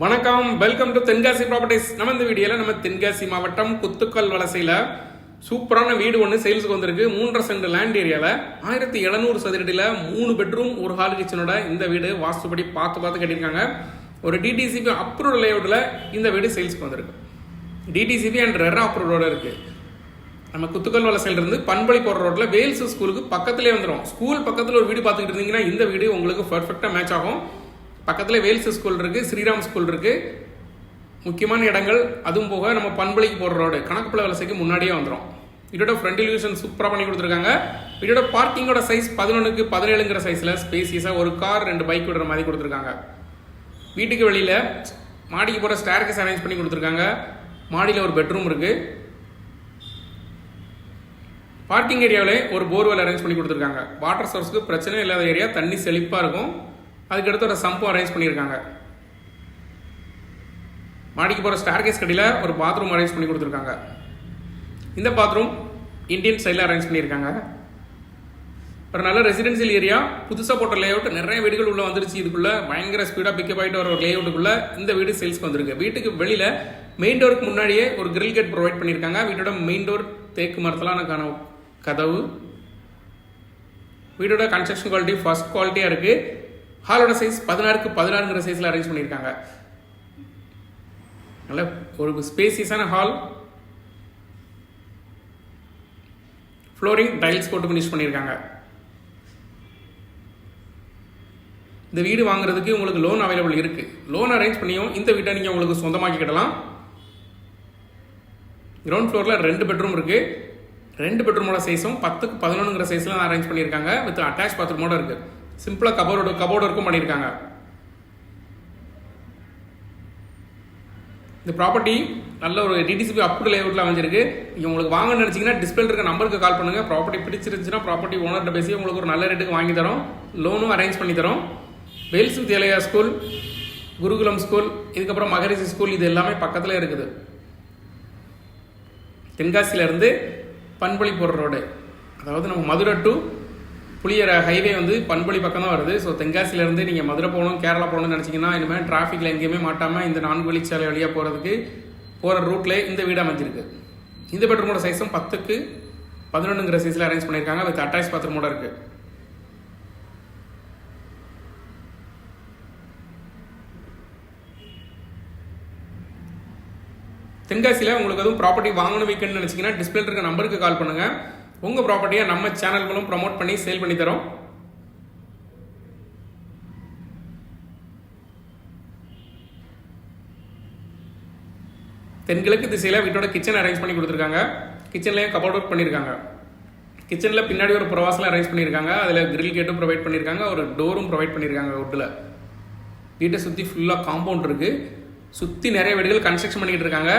வணக்கம். Welcome to Tenkasi properties நம்ம இந்த வீடியோல நம்ம தென்காசி மாவட்டம் குத்துக்கல் வலசையில சூப்பரான வீடு ஒன்று சேல்ஸுக்கு வந்திருக்கு. மூன்றரை சென்ட் லேண்ட் ஏரியாவில் ஆயிரத்தி எழுநூறு சதுரடியில் மூணு பெட்ரூம் ஒரு ஹால் கிச்சனோட இந்த வீடு வாஸ்துபடி பார்த்து பார்த்து கட்டியிருக்காங்க. ஒரு டிடிசிபி அப்ரூவல் லேஅவுட்டில் இந்த வீடு சேல்ஸ்க்கு வந்திருக்கு. டிடிசிபி அண்ட் ரெரா அப்ரூவலோட இருக்கு. நம்ம குத்துக்கல் வலசையிலிருந்து இருந்து பண்பளி ரோட்டில் வேல்ஸ் ஸ்கூலுக்கு பக்கத்துலேயே வந்துடும் ஸ்கூல் பக்கத்தில் ஒரு வீடு பார்த்துக்கிட்டு இருந்தீங்கன்னா இந்த வீடு உங்களுக்கு பர்ஃபெக்டாக மேட்ச் ஆகும். பக்கத்தில் வேல்ஸ் ஸ்கூல் இருக்குது ஸ்ரீராம் ஸ்கூல் இருக்குது முக்கியமான இடங்கள் அதுவும் போக நம்ம பண்பலைக்கு போகிற ரோடு. கணக்குப்பள வலசைக்கு முன்னாடியே வந்துடும் இதோட ஃப்ரண்ட் எலிவேஷன் சூப்பராக பண்ணி கொடுத்துருக்காங்க. இதோட பார்க்கிங்கோட சைஸ் பதினொன்றுக்கு பதினேழுங்கிற சைஸில் ஸ்பேசியஸாக ஒரு கார் ரெண்டு பைக் விடுற மாதிரி கொடுத்துருக்காங்க. வீட்டுக்கு வெளியில் மாடிக்கு போகிற ஸ்டேர்கேஸ் அரேஞ்ச் பண்ணி கொடுத்துருக்காங்க. மாடியில் ஒரு பெட்ரூம் இருக்குது பார்க்கிங் ஏரியாவிலே ஒரு போர்வெல் அரேஞ்ச் பண்ணி கொடுத்துருக்காங்க. வாட்டர் சோர்ஸுக்கு பிரச்சனை இல்லாத ஏரியா தண்ணி செழிப்பாக இருக்கும். அதுக்கடுத்து ஒரு சம்பும் அரேஞ்ச் பண்ணியிருக்காங்க. மாடிக்கு போகிற ஸ்டார்கேஸ் கடையில் ஒரு பாத்ரூம் அரேஞ்ச் பண்ணி கொடுத்துருக்காங்க. இந்த பாத்ரூம் இந்தியன் ஸ்டைலில் அரேஞ்ச் பண்ணியிருக்காங்க. ஒரு நல்ல ரெசிடென்சியல் ஏரியா புதுசாக போட்ட லேஅவுட் நிறைய வீடுகள் உள்ளே வந்துருச்சு. இதுக்குள்ளே பயங்கர ஸ்பீடாக பிக்கப் ஆகிட்டு வர ஒரு லேஅவுட்டுக்குள்ள இந்த வீடு சேல்ஸ்க்கு வந்திருக்கு. வீட்டுக்கு வெளியில் மெயின் டோருக்கு முன்னாடியே ஒரு கிரில் கேட் ப்ரொவைட் பண்ணியிருக்காங்க. வீட்டோட மெயின் டோர் தேக்கு மரத்தெல்லாம் கதவு. வீடோட கன்ஸ்ட்ரக்ஷன் குவாலிட்டி ஃபர்ஸ்ட் குவாலிட்டியாக இருக்குது ஹாலோட சைஸ் பதினாறுக்கு பதினாறுங்கிற சைஸில் அரேஞ்ச் பண்ணியிருக்காங்க நல்ல ஒரு ஸ்பேசியஸான ஹால் ஃப்ளோரிங் டைல்ஸ் போட்டு ஃபினிஷ் பண்ணியிருக்காங்க இந்த வீடு வாங்குறதுக்கு உங்களுக்கு லோன் அவைலபிள் இருக்கு. லோன் அரேஞ்ச் பண்ணியும் இந்த வீட்டை நீங்கள் உங்களுக்கு சொந்தமாக்கிக்கிடலாம் கிரவுண்ட் ஃப்ளோரில் ரெண்டு பெட்ரூம் இருக்குது ரெண்டு பெட்ரூமோட சைஸும் பத்துக்கு பதினொன்றுங்கிற சைஸில் அரேஞ்ச் பண்ணியிருக்காங்க வித் அட்டாச் பாத்ரூமோட இருக்குது சிம்பிளாக கபோர்டு கபோர்டு ஒர்க்கும் பண்ணியிருக்காங்க. இந்த ப்ராப்பர்ட்டி நல்ல ஒரு டிடிசிபி அப்டு லேஅவுட்டில் அமைஞ்சிருக்கு. நீங்கள் உங்களுக்கு வாங்க நினச்சிங்கன்னா டிஸ்பிளே இருக்க நம்பருக்கு கால் பண்ணுங்கள் ப்ராப்பர்ட்டி பிடிச்சிருந்துச்சுன்னா ப்ராப்பர்ட்டி ஓனர்கிட்ட பேசி உங்களுக்கு ஒரு நல்ல ரேட்டுக்கு வாங்கி தரோம். லோனும் அரேஞ்ச் பண்ணி தரோம். வேல்ஸ் வித்யாலயா ஸ்கூல் குருகுலம் ஸ்கூல் இதுக்கப்புறம் மகரிஷி ஸ்கூல் இது எல்லாமே பக்கத்தில் இருக்குது. தென்காசியிலேருந்து பண்பளி போடுற ரோடு அதாவது நம்ம மதுரை டு புளியற ஹைவே வந்து பண்பொழி பக்கம் தான் வருது. ஸோ தென்காசியிலேருந்து நீங்கள் மதுரை போகணும் கேரளா போகணும்னு நினச்சிங்கன்னா இனிமேல் டிராஃபிக்கில் எங்கேயுமே மாட்டாமல் இந்த நான்கு வழிச்சாலை வழியாக போகிறதுக்கு போகிற ரூட்லேயே இந்த வீடு அமைஞ்சிருக்கு. இந்த பெட்ரூமோட சைஸும் பத்துக்கு பதினொன்றுங்கிற சைஸில் அரேஞ்ச் பண்ணியிருக்காங்க. வித் அட்டாச் பாத்ரூமோட இருக்குது தென்காசியில் உங்களுக்கு எதுவும் ப்ராப்பர்ட்டி வாங்கணும் வீக்கெண்ட் நினச்சிங்கன்னா டிஸ்பிளே இருக்க நம்பருக்கு கால் பண்ணுங்கள் உங்கள் ப்ராப்பர்ட்டியை நம்ம சேனல் மூலம் ப்ரோமோட் பண்ணி சேல் பண்ணி தரோம். தென்கிழக்கு திசையில் வீட்டோட கிச்சன் அரேஞ்ச் பண்ணி கொடுத்துருக்காங்க. கிச்சன்லேயும் கபோர்ட் ஒர்க் பண்ணியிருக்காங்க கிச்சனில் பின்னாடி ஒரு பிரவாசலம் அரேஞ்ச் பண்ணியிருக்காங்க அதில் கிரில் கேட்டும் ப்ரொவைட் பண்ணியிருக்காங்க ஒரு டோரும் ப்ரொவைட் பண்ணியிருக்காங்க வுட்டில். வீட்டை சுற்றி ஃபுல்லாக காம்பவுண்ட் இருக்குது சுற்றி நிறைய வீடுகள் கன்ஸ்ட்ரக்ஷன் பண்ணிக்கிட்டு இருக்காங்க.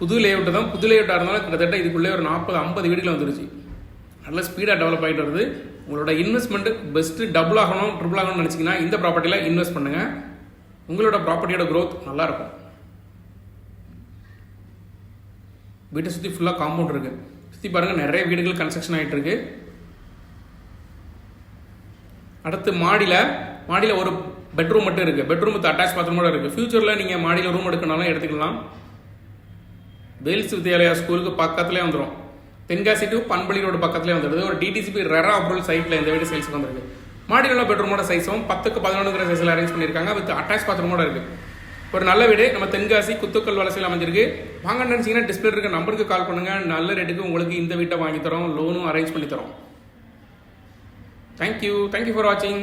புது லேஅவுட் தான். புது லேஅவுட்டாக இருந்தாலும் கிட்டத்தட்ட இதுக்குள்ளே ஒரு நாற்பது ஐம்பது வீடுகள் வந்துருச்சு. நல்ல ஸ்பீடாக டெவலப் ஆகிட்டு வருது. உங்களோட இன்வெஸ்ட்மெண்ட் பெஸ்ட்டு டபுள் ஆகணும் ட்ரிபிள் ஆகணும்னு நினச்சிங்கன்னா இந்த ப்ராப்பர்ட்டியில் இன்வெஸ்ட் பண்ணுங்கள் உங்களோட ப்ராப்பர்ட்டியோட க்ரோத் நல்லாயிருக்கும் வீட்டை சுற்றி ஃபுல்லாக காம்பவுண்ட் இருக்குது சுற்றி பாருங்கள் நிறைய வீடுகள் கன்ஸ்ட்ரக்ஷன் ஆகிட்டு இருக்கு. அடுத்து மாடியில் மாடியில் ஒரு பெட்ரூம் மட்டும் இருக்குது பெட்ரூம் வித் அட்டாச் பாத்ரூமோட இருக்குது ஃபியூச்சரில் நீங்கள் மாடியில் ரூம் எடுக்கணும்னாலும் எடுத்துக்கலாம். வேல்ஸ் வித்யாலயா ஸ்கூலுக்கு பக்கத்துலேயே வந்துடும் தென்காசி டு பண்பளி ரோடு பக்கத்துலேயே வந்துடுது. ஒரு டிடிசிபி ரெரா அப்ரூவல் சைட்டில் இந்த வீடு சேல்ஸுக்கு வந்திருக்கு. மாடியில் உள்ள பெட்ரூமோட சைஸும் பத்துக்கு பதினொன்றுங்கிற சைஸில் அரேஞ்ச் பண்ணியிருக்காங்க. வித் அட்டாச் பாத்ரூமோட இருக்குது ஒரு நல்ல வீடு. நம்ம தென்காசி குத்துக்கல் வலசையில் அமைஞ்சிருக்கு. வாங்க நினச்சிங்கன்னா டிஸ்பிளே இருக்க நம்பருக்கு கால் பண்ணுங்கள் நல்ல ரேட்டுக்கு உங்களுக்கு இந்த வீட்டை வாங்கி தரோம். லோனும் அரேஞ்ச் பண்ணி தரோம். தேங்க்யூ தேங்க்யூ ஃபார் வாட்சிங்